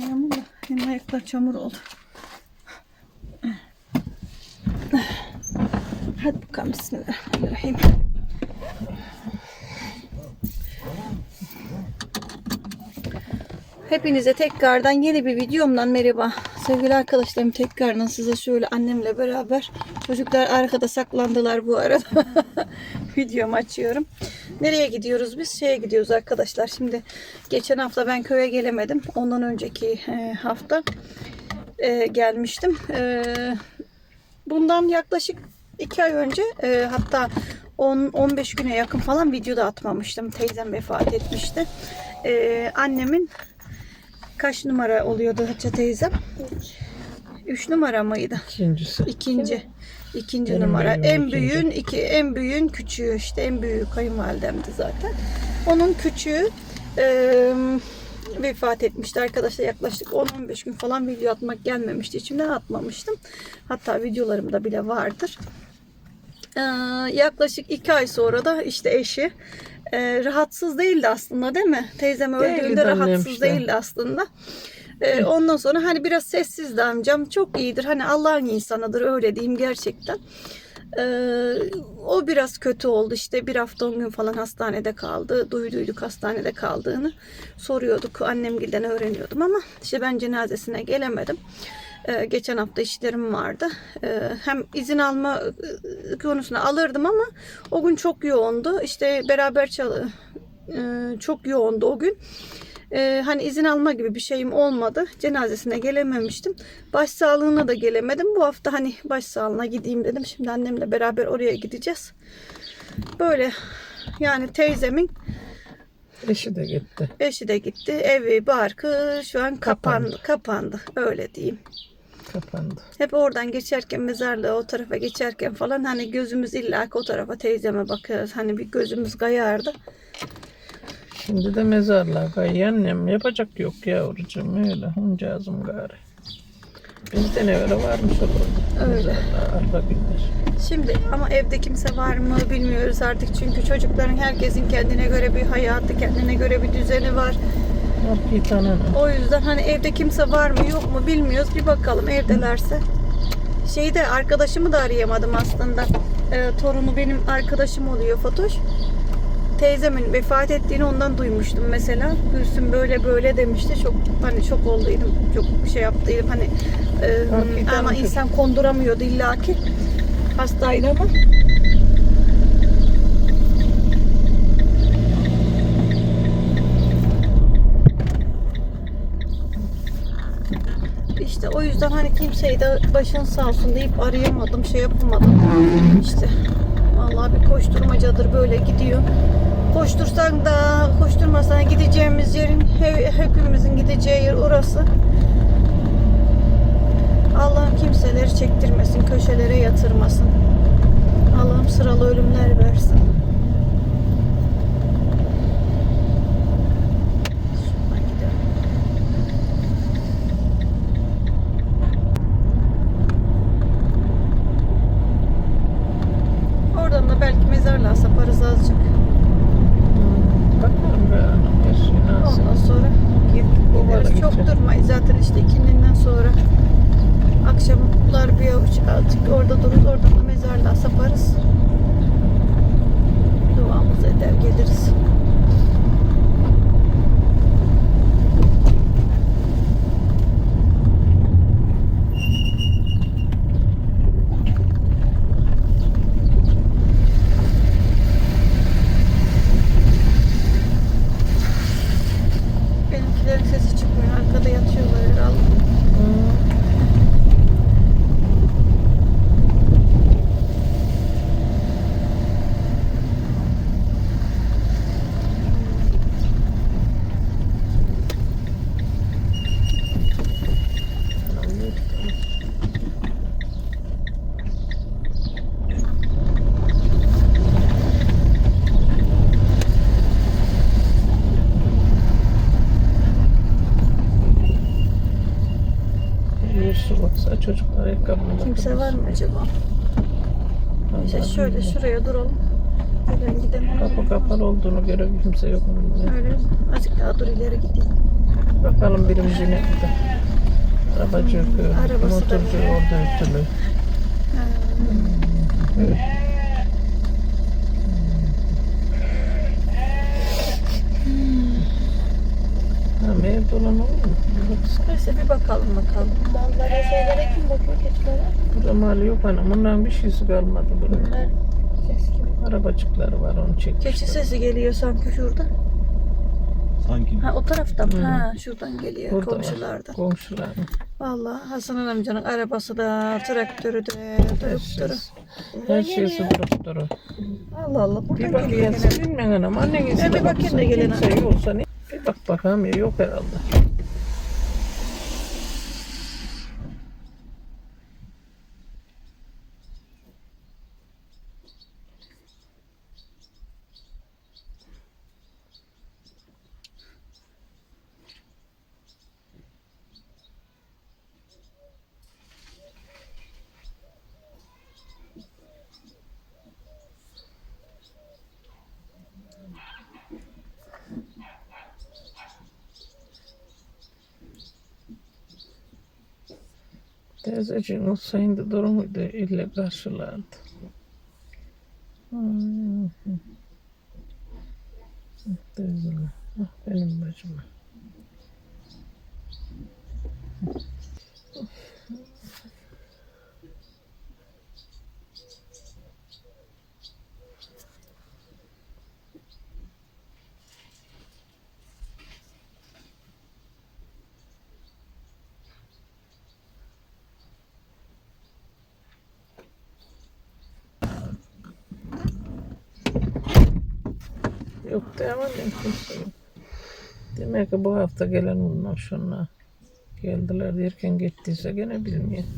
Yağmur da benim ayaklar çamur oldu. Hadi bakalım bismillahirrahmanirrahim. Hepinize tekrardan yeni bir videomdan merhaba. Sevgili arkadaşlarım tekrardan size şöyle annemle beraber çocuklar arkada saklandılar bu arada. Videomu açıyorum. Nereye gidiyoruz biz? Şeye gidiyoruz arkadaşlar. Şimdi geçen hafta ben köye gelemedim. Ondan önceki e, hafta e, gelmiştim. E, bundan yaklaşık iki ay önce hatta 10-15 güne yakın falan video da atmamıştım. Teyzem vefat etmişti. Annemin kaç numara oluyordu Hatice teyzem? 3 numara mıydı? İkincisi. İkinci. İkinci Benim numara. büyüğüm En ikinci. büyüğün iki en büyüğün küçüğü işte en büyüğü kayınvalidemdi zaten. Onun küçüğü e, vefat etmişti arkadaşlar yaklaşık 10-15 gün falan video atmak gelmemişti. İçimden atmamıştım. Hatta videolarımda bile vardır. Ee, yaklaşık iki ay sonra da işte eşi e, rahatsız değildi aslında değil mi? Teyzem öldüğünde rahatsız değildi aslında. Ee, ondan sonra hani biraz sessizdi amcam. Çok iyidir. Hani Allah'ın insanıdır öyle diyeyim gerçekten. Ee, o biraz kötü oldu işte bir hafta on gün falan hastanede kaldı. Duyduyduk hastanede kaldığını. Soruyorduk annemgilden öğreniyordum ama işte ben cenazesine gelemedim. Ee, geçen hafta işlerim vardı. Ee, hem izin alma e, konusuna alırdım ama o gün çok yoğundu. İşte beraber çal e, çok yoğundu o gün. Ee, hani izin alma gibi bir şeyim olmadı. Cenazesine gelememiştim. Başsağlığına da gelemedim. Bu hafta hani başsağlığına gideyim dedim. Şimdi annemle beraber oraya gideceğiz. Böyle yani teyzemin Eşi de gitti. eşi de gitti. Evi, barkı şu an kapandı. Kapandı. Öyle diyeyim. Kapandı. Hep oradan geçerken mezarlığa o tarafa geçerken falan hani gözümüz illa o tarafa teyzeme bakıyoruz. Hani bir gözümüz kayardı. Şimdi de mezarlığa annem. Yapacak yok yavrucuğum öyle. Huncağızım gari. Bizden evvel varmış olur. Öyle. Arda gider. Şimdi ama evde kimse var mı bilmiyoruz artık çünkü çocukların herkesin kendine göre bir hayatı, kendine göre bir düzeni var. Var ki tanını. O yüzden hani evde kimse var mı yok mu bilmiyoruz. Bir bakalım evdelerse. Şeyi de arkadaşımı da arayamadım aslında. Ee, torunu benim arkadaşım oluyor Fatoş. Teyzemin vefat ettiğini ondan duymuştum mesela. Gülsüm böyle böyle demişti. Çok hani çok olduydum. Çok şey yaptıydım hani e, ama insan konduramıyordu illaki. Hastaydı ama. İşte o yüzden hani kimseyi de başın sağ olsun deyip arayamadım, şey yapamadım. İşte vallahi bir koşturmacadır böyle gidiyor. Koştursan da koşturmasan gideceğimiz yerin he- hepimizin gideceği yer orası. Allah'ım kimseleri çektirmesin, köşelere yatırmasın. Allah'ım sıralı ölümler versin. Şuradan gidelim. Oradan da belki mezarlığa saparız azıcık. Bakalım be anam. Yaşıyor nasıl? Ondan sonra Git babana gideriz. Çok gidecek. durmayız zaten işte ikindinden sonra. Akşamlar bir avuç azıcık orada dururuz. Oradan da mezarlığa saparız. Duamızı eder geliriz. Benimkilerin sesi çıkmıyor. Arkada yatıyorlar herhalde. Hı. Bir su baksa çocuklar ayakkabını Kimse var mı acaba? İşte şöyle şuraya duralım. Buradan gidelim. Kapı kapalı olduğunu göre kimse yok? Öyle azıcık daha dur ileri gideyim. Bakalım birimiz yine burada. Arabacı öpüyor. Arabası da Motorcu orada öptülü. Evet. Mevcut olan olur mu? Bir. Neyse bir bakalım bakalım. Mallara şeylere kim bakıyor keçilere? Burada mal yok anam. Bundan bir şeysi kalmadı burada. Ses kim? Arabacıkları var onu çekmişler. Keçi sesi geliyor sanki şurada. Sanki. Ha o taraftan? Hı. Ha şuradan geliyor Burada var. komşulardan. Komşulardan. Vallahi Hasan amcanın arabası da traktörü de durup şeysi. Her şeysi durup durur. Allah Allah Bir buradan bak geliyor bilmem anam. Annen gitsin. Ben bir bakayım da gelene. Kimse yoksa ne? Bir bak bakalım yok herhalde. Teyzeciğin olsaydı durumuydu ille karşılardı. Hmm. Teyzem. Ah, benim bacım. Yok devam edin kimse yok. Demek ki bu hafta gelen bunlar şunlar. Geldiler erken gittiyse gene bilmiyorum.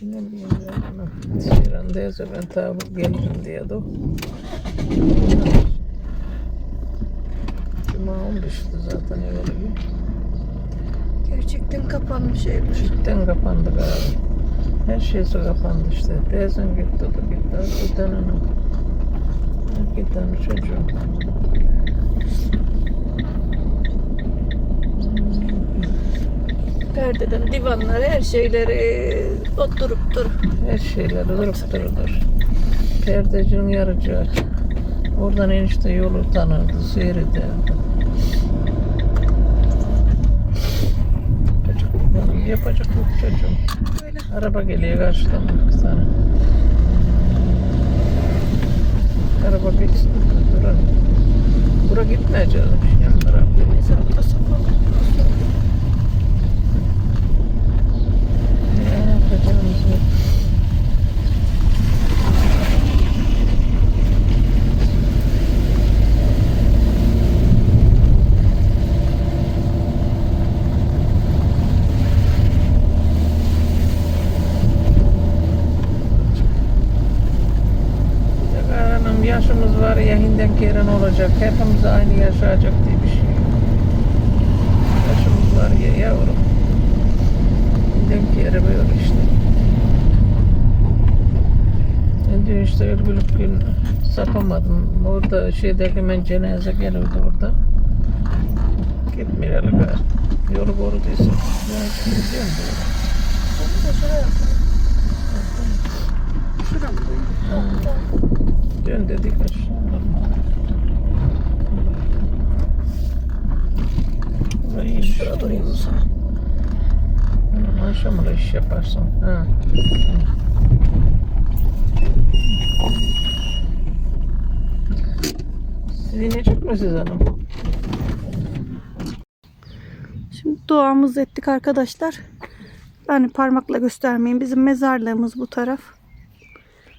Yine bilmiyorum. Seyran'daysa ben tabi gelirim diye de. o. Cuma 15'ti zaten evvel gün. Gerçekten kapanmış evler. Cidden kapandı galiba. Her şeysi kapandı işte. Teyzen gitti, o da gitti. Bir tane tane çocuğum. Perdeden divanlar her şeyleri oturup dur. Her şeyler durup durulur. Perdecinin yarıcı aç. Oradan enişte yolu tanırdı, seyrederdi. Yapacak yok çocuğum. Böyle. Araba geliyor karşıdan bak sana. Araba geçsin, durun. Bura gitmeyeceğiz. Yan taraf geliyor. Saçma sapan. Ne yapacağımız yok. Ya Hanım yaşımız var ya hinden keren olacak. Hepimiz aynı yaşayacak diye bir şey yok. Yaşımız var ya yavrum. Hinden kere böyle işte. Ben diyor işte Ülgülük gün sapamadım. Orada şeyde hemen cenaze geliyordu orada. Gitmeyelim gari. Yolu koruduysa. Ben şimdi gidiyorum böyle. Bunu da şuraya mı? Dön dedik aşağı. Burayı Şurada durayım o zaman. Hı, Akşamına iş yaparsın. Ha. Siz inecek misiniz hanım? Şimdi duamızı ettik arkadaşlar. Ben parmakla göstermeyeyim. Bizim mezarlığımız bu taraf.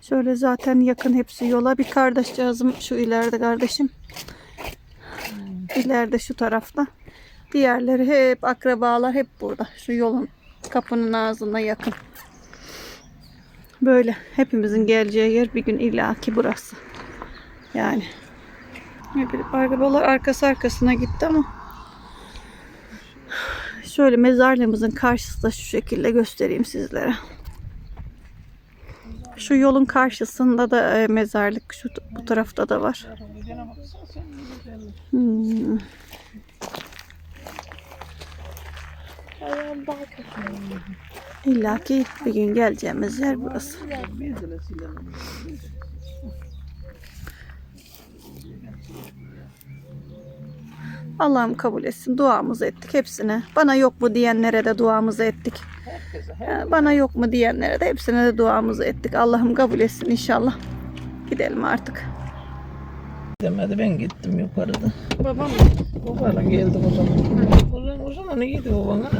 Şöyle zaten yakın hepsi yola. Bir kardeşcağızım şu ileride kardeşim. İleride şu tarafta. Diğerleri hep akrabalar hep burada. Şu yolun kapının ağzına yakın. Böyle hepimizin geleceği yer bir gün illaki burası. Yani. Arabalar arkası arkasına gitti ama Şöyle mezarlığımızın karşısı da şu şekilde göstereyim sizlere. Şu yolun karşısında da e, mezarlık şu bu tarafta da var. Hmm. İlla ki bir gün geleceğimiz yer burası. Allah'ım kabul etsin. Duamızı ettik hepsine. Bana yok mu diyenlere de duamızı ettik. Herkese Bana yok mu diyenlere de hepsine de duamızı ettik. Allah'ım kabul etsin inşallah. Gidelim artık. demedi ben gittim yukarıda. Babam Babana geldi o zaman. O zaman, o zaman iyiydi babana.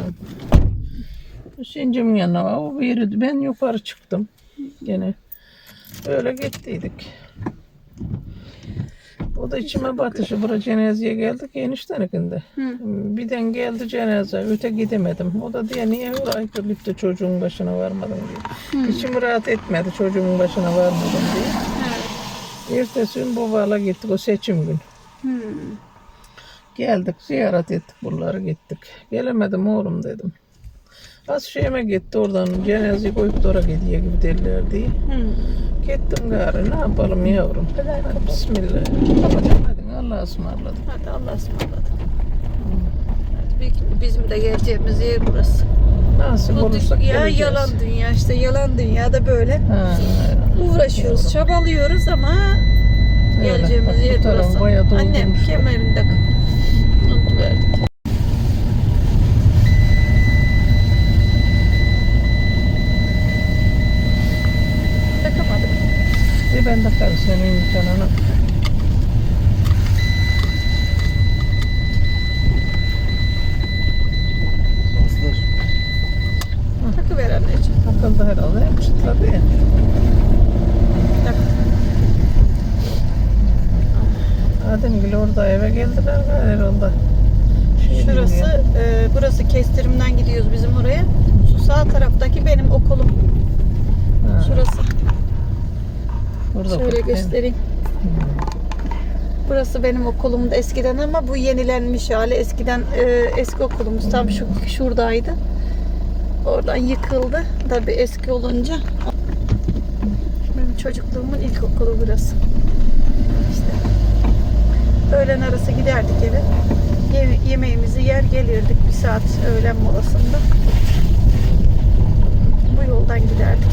Hüseyin'cim yanına. O bir yeri, ben yukarı çıktım. Gene öyle gittiydik. O da içime batışı. Bura cenazeye geldik eniştenekinde. Birden geldi cenaze. Öte gidemedim. O da diye niye öyle aykırılıp da çocuğun başına varmadın diye. İçim rahat etmedi çocuğun başına varmadım diye. Ertesi gün babala gittik o seçim gün. Geldik ziyaret ettik buraları gittik. Gelemedim oğlum dedim. Şeyime gitti oradan cenazeyi koyup da gidiyor gibi dediler diye. Gittim gari ne yapalım yavrum. Hadi bismillah. Kapatın hadi Allah'a ısmarladık. Hadi Allah'a ısmarladık. Bizim de geleceğimiz yer burası. Nasip Bu olursak dünya geleceğiz. yalan dünya işte yalan dünyada böyle Ha, uğraşıyoruz, çabalıyoruz ama öyle. geleceğimiz Bak, yer burası. Annem kemerinde unutuverdik. Ben takarım senin imkanını. Aslar. Takıver anneciğim. Takıldı herhalde. Çıtladı ya. Adem Gül orada eve geldiler herhalde. Şey Şurası, e, burası kestirimden gidiyoruz bizim oraya. Şu sağ taraftaki benim okulum. Ha, Şurası. Burada Şöyle bakayım. göstereyim. Burası benim okulumdu eskiden ama bu yenilenmiş hali. Eskiden e, eski okulumuz tam şu şuradaydı. Oradan yıkıldı. Tabii eski olunca. Benim çocukluğumun ilk okulu burası. İşte. Öğlen arası giderdik eve. Yeme- yemeğimizi yer gelirdik bir saat öğlen molasında. Bu yoldan giderdik.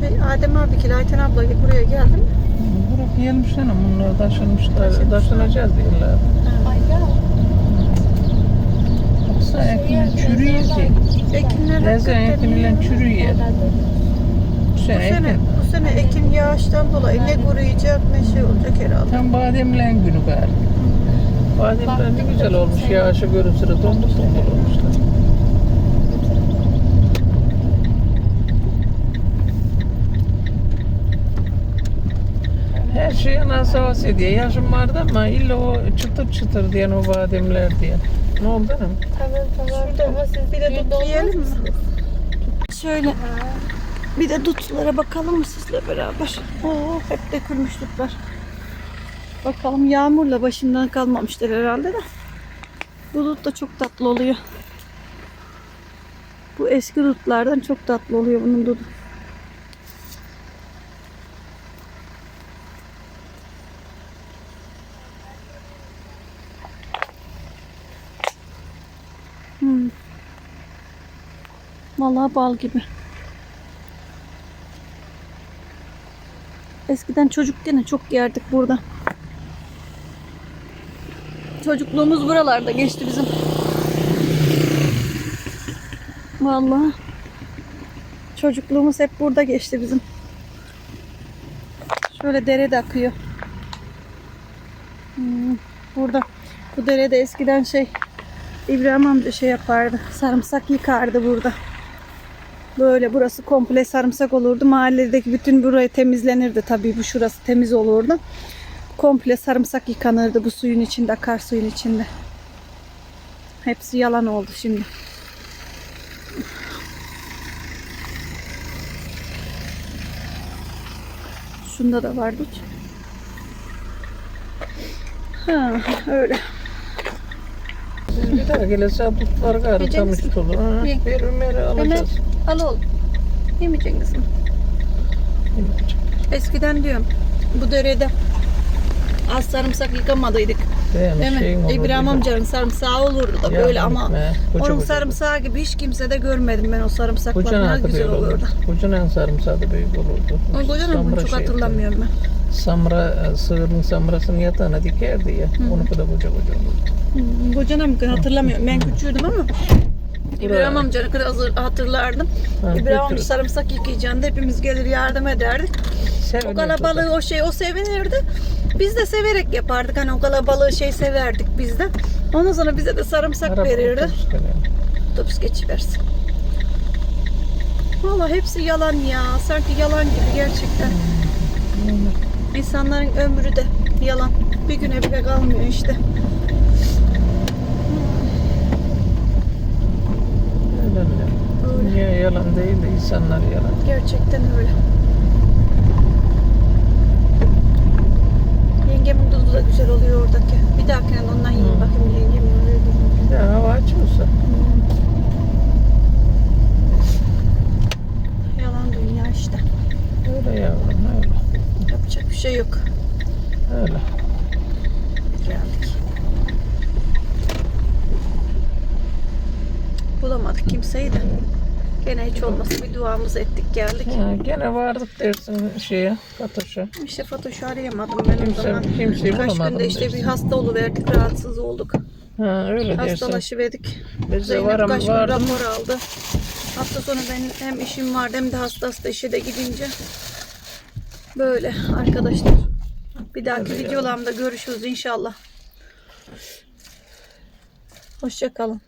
Şey Adem abi ki Ayten abla buraya geldi mi? Buraya gelmişler ama bunlar taşınmışlar. Taşınacağız diyorlar. Ayda. Baksana ekin çürüyecek. Ekinler Rezan hakikaten ekiniyle iyi. çürüyor. Bu Bu sene sene, ekin. bu sene ekin yağıştan dolayı ne kuruyacak ne şey olacak herhalde. Tam bademlen günü gari. Bademler ne güzel olmuş. Yağışı görüntüsü dombul dombul olmuşlar. Şeye nasıl havas ediyor. Yaşım vardı ama illa o çıtır çıtır diyen o bademler diye. Ne oldu hanım? Tamam tamam. Şurada Ama siz bir de yiyelim mi? Şöyle bir de dutlara bakalım mı sizle beraber? Oo, hep dökülmüş dutlar. Bakalım yağmurla başından kalmamıştır herhalde de. Bu dut da çok tatlı oluyor. Bu eski dutlardan çok tatlı oluyor bunun dudu. Hmm. Vallahi bal gibi. Eskiden çocukken çok yerdik burada. Çocukluğumuz buralarda geçti bizim. Vallahi çocukluğumuz hep burada geçti bizim. Şöyle dere de akıyor. Hmm, burada bu derede eskiden şey İbrahim amca şey yapardı. Sarımsak yıkardı burada. Böyle burası komple sarımsak olurdu. Mahalledeki bütün burayı temizlenirdi tabii. Bu şurası temiz olurdu. Komple sarımsak yıkanırdı bu suyun içinde, akarsuyun içinde. Hepsi yalan oldu şimdi. Şunda da var dut. Ha, öyle. Bir daha gelirse butlar garı Yiyecek misin? olur. Ha, Ye. Bir Ömer'i Ömer alacağız. al oğlum. Yemeyecek. Eskiden diyorum bu derede az sarımsak yıkamadıydık. Değil şeyin mi? İbrahim amcanın sarımsağı olurdu da böyle ama onun sarımsağı gibi hiç kimse de görmedim ben o sarımsaklar ne güzel olurdu. Kocanın sarımsağı da büyük olurdu. O kocanın bunu Samra çok şey hatırlamıyorum ben. Samra, e, sığırın samrasını yatağına dikerdi ya. Onu da koca koca olurdu. Hmm, Kocana mı hatırlamıyorum. Ben küçüğüydüm ama İbrahim amcanı kadar hazır- hatırlardım. Ha, İbrahim amca sarımsak yıkayacağında hepimiz gelir yardım ederdik. O Sevinirdi kalabalığı o şey o sevinirdi. Biz de severek yapardık. Hani o kalabalığı şey severdik biz de. Ondan sonra bize de sarımsak Araba verirdi. otobüs geliyor. Otobüs geçiversin. Valla hepsi yalan ya. Sanki yalan gibi gerçekten. İnsanların ömrü de yalan. Bir güne bile kalmıyor işte. Öyle öyle. Dünya yalan değil de insanlar yalan. Gerçekten öyle. Yengemin dudu da güzel oluyor oradaki. Bir dahakine ondan yiyin bakayım yengemin gidin. Bir de hava açıyorsa. Yalan dünya işte. Öyle yavrum öyle. Yapacak bir şey yok. Öyle. Geldik. Bulamadık kimseyi de. Gene hiç olmasa bir duamızı ettik geldik. Ha, gene vardık dersin şeye, Fatoş'a. İşte Fatoş'u arayamadım ben o Kimse- zaman. kimseyi Kaç bulamadım günde işte dersin. bir hasta oluverdik, rahatsız olduk. Ha öyle. Hastalaşıverdik. Biz de Zeynep varam kaç gün vardım. rapor aldı. Hafta sonu benim hem işim vardı hem de hasta hasta işe de gidince. Böyle arkadaşlar. Bir dahaki videolarımda görüşürüz inşallah. Hoşça kalın.